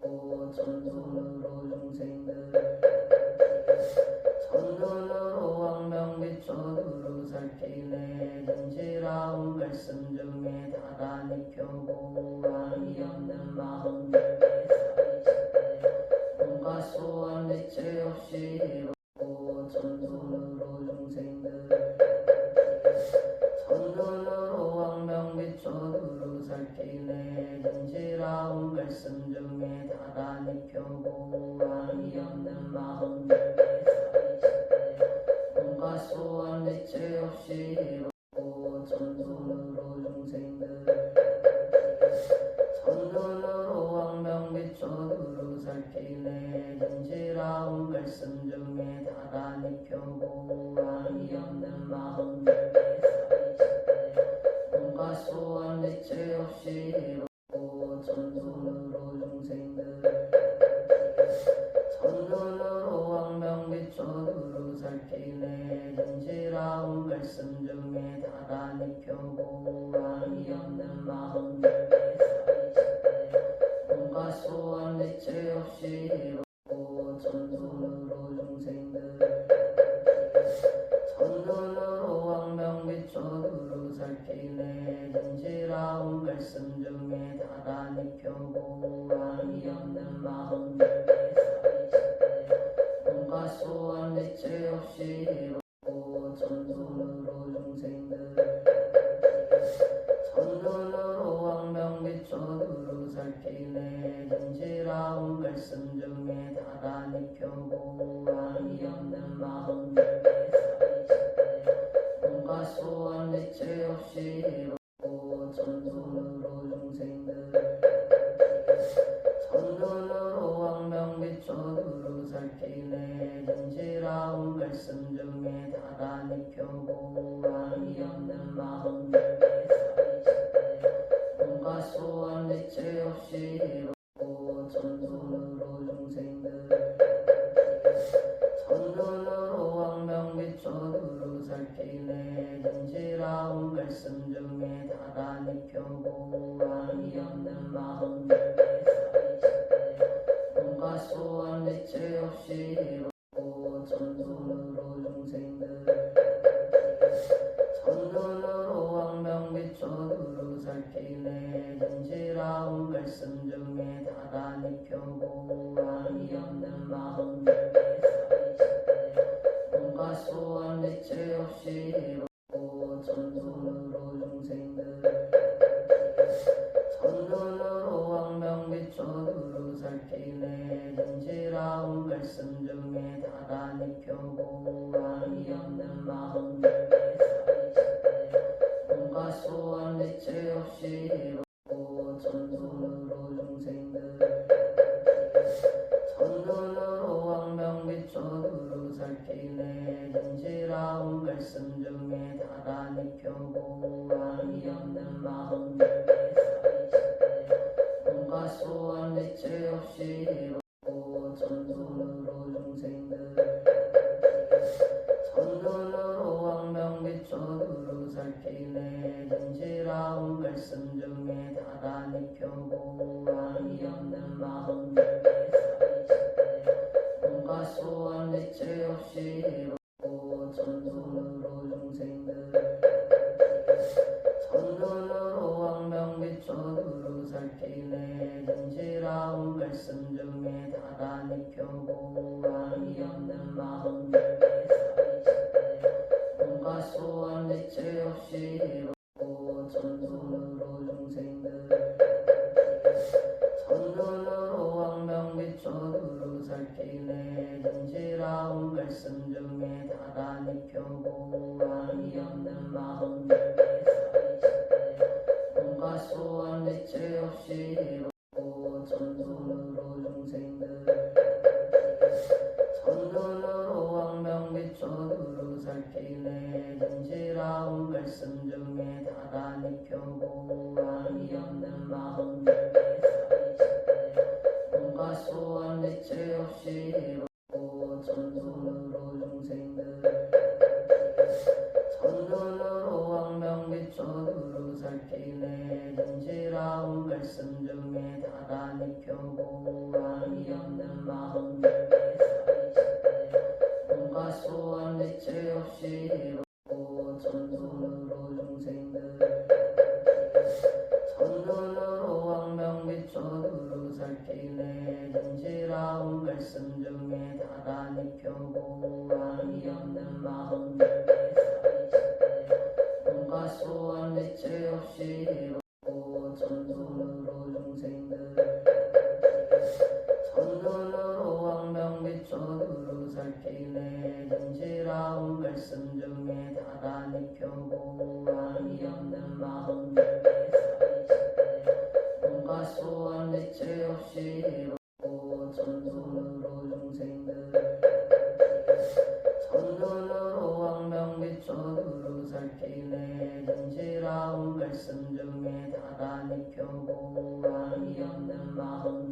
전손으로 중생들 살피네 진실하운 말씀 중에 다란히 펴고 아니 없는 마음 온갖 소원 대체 없이 이루고 전손으 소원 원 대체 없이 이루고 전손으로 중생들 첫눈으로 왕명 빛천으로 살피네 진실하운 말씀 중에 빛천으로 살피네 진실하운 말씀 중에 다란히 펴고 아니 없는 마음 온갖 소원 대체 없이 이루고 전손으로 중생들 첫눈으로 왕명 빛천으로 살피네 진실하운 말씀 중에 다란히 펴고 전손으로 중생들. 첫눈으로 왕명 빛천으로 살피네 진실하운 말씀 중에 다란히 펴고 아니 없는 마음 온갖 소원 대체 없이 이루고 전손으로 중생들. 첫눈으로 왕명 빛천으로 살피네 없이 어, 오 전손으로 중생들 전눈으로 왕명빛조으로 살피네. 진지라운 말씀 중에 다란히 펴고 아이 없는 마음 뭔가 소원 대체 없이 오 전손으로 중생들 없이 오고 전손으로 중생들 전눈으로 왕명빛조으로 살피네. 진실한 말씀 중에 다단히 펴고 아이 없는 마음